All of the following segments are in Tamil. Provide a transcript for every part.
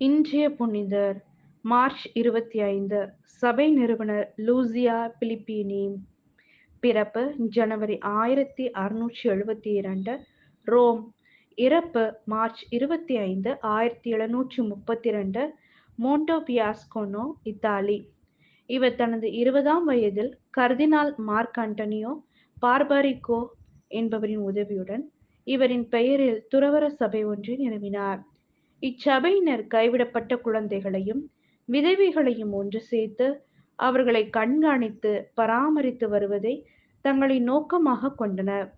இன்றைய புனிதர் மார்ச் இருபத்தி ஐந்து சபை நிறுவனர் லூசியா பிலிப்பீனி. பிறப்பு ஜனவரி ஆயிரத்தி அறுநூற்றி எழுபத்தி இரண்டு ரோம். இறப்பு மார்ச் இருபத்தி ஐந்து ஆயிரத்தி எழுநூற்றி முப்பத்தி ரெண்டு மோண்டோபியாஸ்கோனோ இத்தாலி. இவர் தனது இருபதாம் வயதில் கர்தினால் மார்க் அண்டனியோ பார்பாரிகோ என்பவரின் உதவியுடன் இவரின் பெயரில் துறவர சபை ஒன்றை நிறுவினார். இச்சபையினர் கைவிடப்பட்ட குழந்தைகளையும் விதவைகளையும் ஒன்று சேர்த்து அவர்களை கண்காணித்து பராமரித்து வருவதை தங்களின் நோக்கமாக கொண்டனர்.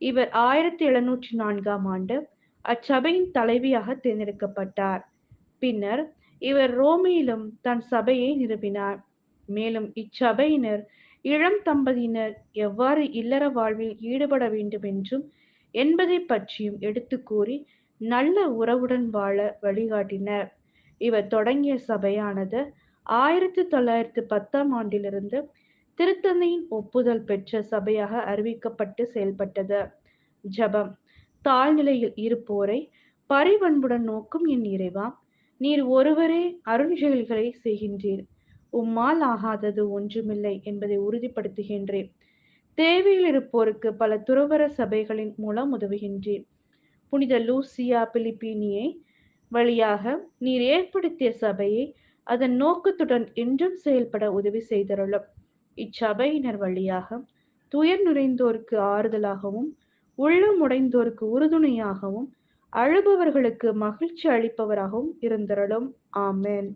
இவர் ஆயிரத்தி எழுநூற்றி நான்காம் ஆண்டு அச்சபையின் தலைவியாக தேர்ந்தெடுக்கப்பட்டார். பின்னர் இவர் ரோமையிலும் தன் சபையை நிறுவினார் மேலும் இச்சபையினர் இளம் தம்பதியினர் எவ்வாறு இல்லற வாழ்வில் ஈடுபட வேண்டும் என்றும் என்பதை பற்றியும் எடுத்து கூறி நல்ல உறவுடன் வாழ வழிகாட்டினர். இவர் தொடங்கிய சபையானது ஆயிரத்தி தொள்ளாயிரத்தி பத்தாம் ஆண்டிலிருந்து திருத்தந்தையின் ஒப்புதல் பெற்ற சபையாக அறிவிக்கப்பட்டு செயல்பட்டது. ஜபம் தாழ்நிலையில் இருப்போரை பரிவன்புடன் நோக்கும் என் இறைவா நீர் ஒருவரே அருஞ்செயல்களை செய்கின்றீர். உம்மால் ஆகாதது ஒன்றுமில்லை என்பதை உறுதிப்படுத்துகின்றேன். தேவையில் இருப்போருக்கு பல துறவர சபைகளின் மூலம் உதவுகின்றேன். புனித லூசியா பிலிப்பீனியை வழியாக நீர் ஏற்படுத்திய சபையை அதன் நோக்கத்துடன் என்றும் செயல்பட உதவி செய்தருளும். இச்சபையினர் வழியாக துயர் நுழைந்தோருக்கு ஆறுதலாகவும் உள்ளம் உடைந்தோருக்கு உறுதுணையாகவும் அழுபவர்களுக்கு மகிழ்ச்சி அளிப்பவராகவும் இருந்தருளும். ஆமேன்.